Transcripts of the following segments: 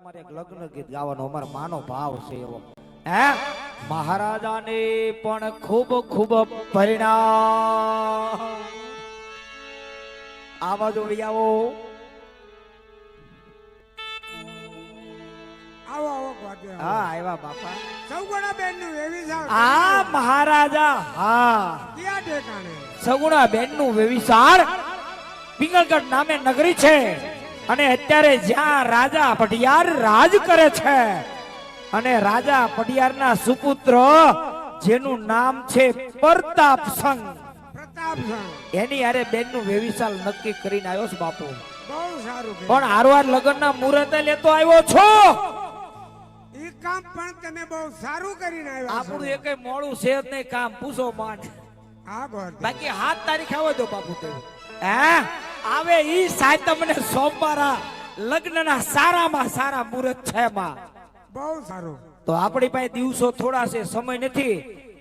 અમારે એક લગ્ન ગીત ગાવાનો અમારો માનો ભાવ છે એવો. હે? મહારાજાને પણ ખૂબ ખૂબ પરિણામ. આવા જોડી આવો. આવો આવો હા આવ્યા બાપા. સૌગુણા બેનનું એવી આ મહારાજા હા. ક્યાં ઠેકાણે? સગુણા બેનનું વ્યવિસાર પિંગલગઢ નામે નગરી છે. અને અત્યારે જ્યાં રાજા પટિયાર રાજ કરે છે અને રાજા પટિયારના સુપુત્ર જેનું નામ છે પ્રતાપ સંઘ. પ્રતાપ એની અરે બેનનું વ્યવિસાર નક્કી કરીને આવ્યો છે બાપુ. બહુ સારું પણ હારવાર લગ્નના મુહૂર્તે લેતો આવ્યો છો? એ કામ પણ તમે બહુ સારું કરીને આવ્યા આપણું એક મોડું છે જ નહીં કામ પૂછો માંડ. હા બાકી હાથ તારીખ આવે તો બાપુ તો હે? આવે ઈ સાહેબ તમને સોમવારા લગ્નના સારામાં સારા મુહૂર્ત છે માં. બહુ સારું. તો આપણી પાસે દિવસો થોડા છે સમય નથી.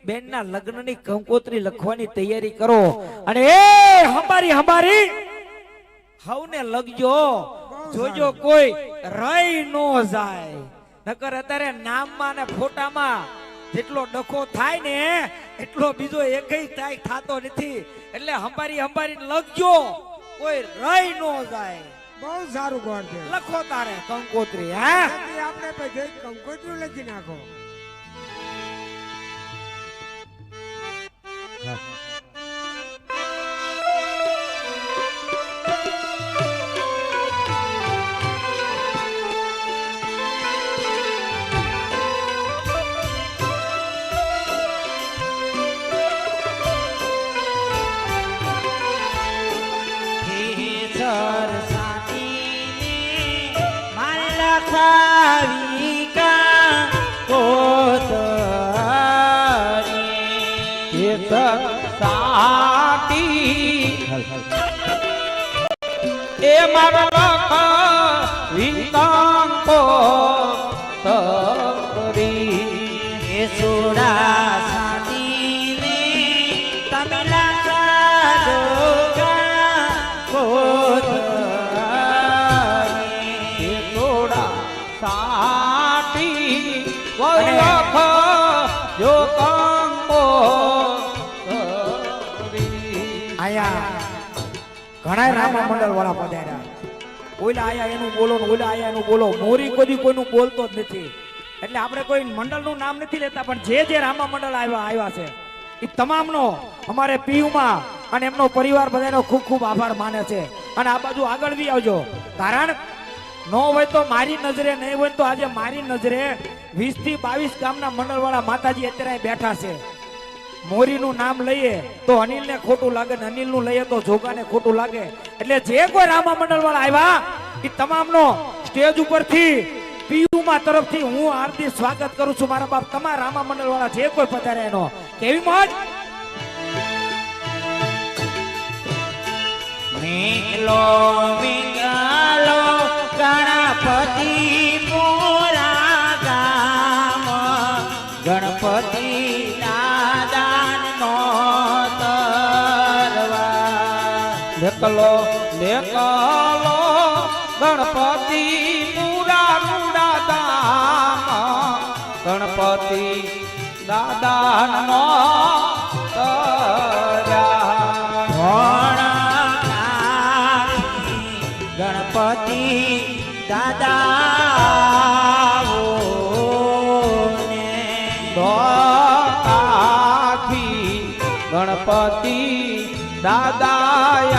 બેનના લગ્નની કંકોત્રી લખવાની તૈયારી કરો. અને એ હમારી હમારી હવને લગજો જોજો કોઈ રહી નો જાય. નકર અત્યારે નામમાં ને ફોટામાં જેટલો ડખો થાય ને એટલો બીજો એકય થાય થાતો નથી. એટલે હંબારી હંબારી લખજો. કોઈ રહી નો જાય. બહુ સારું ગોળ છે. લખો તારે કંકોત્રી હા? આપણે પછી કંકોત્રી લખી નાખો. કેસર એ મારો લખાવી કાંકો તરી એ સોડા સાટીને તમે લખાજો કાંકો આયા. ઘણા રામા મંડળ વાળા પધાર્યા. ઓલા આયા એનું બોલો ઓલા આયા એનું બોલો. મોરી કોઈ કોઈનું બોલતો જ નથી. એટલે આપણે કોઈ મંડળનું નામ નથી લેતા, પણ જે જે રામા મંડળ આવ્યા આવ્યા છે, એ તમામનો અમારે પીયુમાં અને એમનો પરિવાર બધાનો ખૂબ ખૂબ આભાર માને છે. અને આ બાજુ આગળ બી આવજો. કારણ ન હોય તો મારી નજરે નહીં હોય તો આજે મારી નજરે વીસથી બાવીસ ગામના મંડળવાળા માતાજી અત્યારે બેઠા છે. મોરીનું નામ લઈએ તો અનિલને ખોટું લાગે ને અનિલનું લઈએ તો જોગાને ખોટું લાગે. એટલે જે કોઈ રામા મંડળ વાળા આવ્યા એ તમામનો સ્ટેજ ઉપરથી પીયુમાં તરફથી હું હાર્દિક સ્વાગત કરું છું. મારા બાપ તમારા રામા મંડળ વાળા જે કોઈ પધારે એનો. કેવી મોજ? મેલો ગણપતિ દાદાન તરવા. દેખલો દેખલો ગણપતિ પૂરા મુરા દામ ગણપતિ દાદાન નો ગણપતિ દાદા આખી ગણપતિ દાદા